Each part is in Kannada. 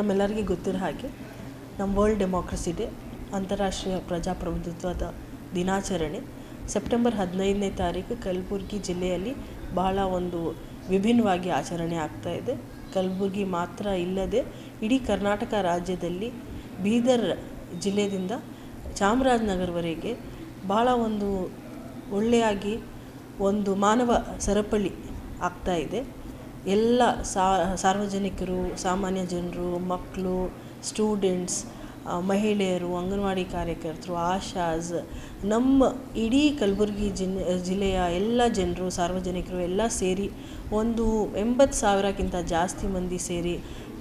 ತಮ್ಮೆಲ್ಲರಿಗೆ ಗೊತ್ತಿರೋ ಹಾಗೆ ನಮ್ಮ ವರ್ಲ್ಡ್ ಡೆಮೋಕ್ರಸಿ ಡೇ ಅಂತಾರಾಷ್ಟ್ರೀಯ ಪ್ರಜಾಪ್ರಭುತ್ವದ ದಿನಾಚರಣೆ. ಸೆಪ್ಟೆಂಬರ್ ಹದಿನೈದನೇ ತಾರೀಕು ಕಲಬುರಗಿ ಜಿಲ್ಲೆಯಲ್ಲಿ ಬಹಳ ಒಂದು ವಿಭಿನ್ನವಾಗಿ ಆಚರಣೆ ಆಗ್ತಾ ಇದೆ. ಕಲಬುರಗಿ ಮಾತ್ರ ಇಲ್ಲದೆ ಇಡೀ ಕರ್ನಾಟಕ ರಾಜ್ಯದಲ್ಲಿ ಬೀದರ್ ಜಿಲ್ಲೆಯಿಂದ ಚಾಮರಾಜನಗರವರೆಗೆ ಭಾಳ ಒಂದು ಒಳ್ಳೆಯಾಗಿ ಒಂದು ಮಾನವ ಸರಪಳಿ ಆಗ್ತಾ ಇದೆ. ಎಲ್ಲ ಸಾರ್ವಜನಿಕರು, ಸಾಮಾನ್ಯ ಜನರು ಮಕ್ಕಳು ಸ್ಟೂಡೆಂಟ್ಸ್ ಮಹಿಳೆಯರು, ಅಂಗನವಾಡಿ ಕಾರ್ಯಕರ್ತರು, ಆಶಾಸ್, ನಮ್ಮ ಇಡೀ ಕಲಬುರ್ಗಿ ಜಿನ್, ಜಿಲ್ಲೆಯ ಎಲ್ಲ ಜನರು, ಸಾರ್ವಜನಿಕರು ಎಲ್ಲ ಸೇರಿ ಒಂದು ಎಂಬತ್ತು ಸಾವಿರಕ್ಕಿಂತ ಜಾಸ್ತಿ ಮಂದಿ ಸೇರಿ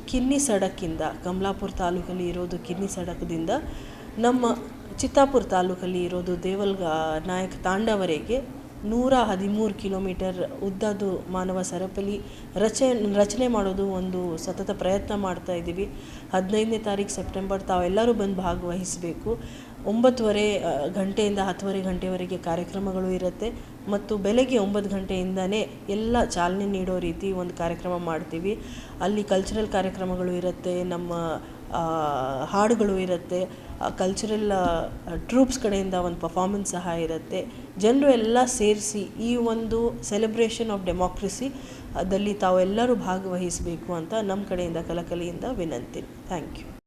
ಕಿನ್ನಿ ಸಡಕ್ಕಿಂದ ಕಮಲಾಪುರ ತಾಲೂಕಲ್ಲಿ ಇರೋದು ಕಿನ್ನಿ ಸಡಕದಿಂದ ನಮ್ಮ ಚಿತ್ತಾಪುರ ತಾಲೂಕಲ್ಲಿ ಇರೋದು ದೇವಲ್ಗ ನಾಯಕ ತಾಂಡವರೆಗೆ ನೂರ ಹದಿಮೂರು ಕಿಲೋಮೀಟರ್ ಉದ್ದದ್ದು ಮಾನವ ಸರಪಳಿ. ರಚೆ, ರಚನೆ ಮಾಡೋದು ಒಂದು ಸತತ ಪ್ರಯತ್ನ ಮಾಡ್ತಾ ಇದ್ದೀವಿ. ಹದಿನೈದನೇ ತಾರೀಕು ಸೆಪ್ಟೆಂಬರ್, ತಾವೆಲ್ಲರೂ ಬಂದು ಭಾಗವಹಿಸಬೇಕು. ಒಂಬತ್ತುವರೆ ಗಂಟೆಯಿಂದ ಹತ್ತುವರೆ ಗಂಟೆವರೆಗೆ ಕಾರ್ಯಕ್ರಮಗಳು ಇರುತ್ತೆ. ಮತ್ತು ಬೆಳಗ್ಗೆ ಒಂಬತ್ತು ಗಂಟೆಯಿಂದನೇ ಎಲ್ಲ ಚಾಲನೆ ನೀಡೋ ರೀತಿ ಒಂದು ಕಾರ್ಯಕ್ರಮ ಮಾಡ್ತೀವಿ. ಅಲ್ಲಿ ಕಲ್ಚರಲ್ ಕಾರ್ಯಕ್ರಮಗಳು ಇರುತ್ತೆ. ನಮ್ಮ ಹಾಡುಗಳು ಇರುತ್ತೆ ಕಲ್ಚರಲ್ ಟ್ರೂಪ್ಸ್ ಕಡೆಯಿಂದ ಒಂದು ಪರ್ಫಾಮೆನ್ಸ್ ಸಹ ಇರುತ್ತೆ. ಜನರು ಎಲ್ಲ ಸೇರಿಸಿ ಈ ಒಂದು ಸೆಲೆಬ್ರೇಷನ್ ಆಫ್ ಡೆಮೋಕ್ರಸಿ ಅದಲ್ಲಿ ತಾವೆಲ್ಲರೂ ಭಾಗವಹಿಸಬೇಕು ಅಂತ ನಮ್ಮ ಕಡೆಯಿಂದ, ಕಲಕಲಿಯಿಂದ ವಿನಂತಿ. Thank you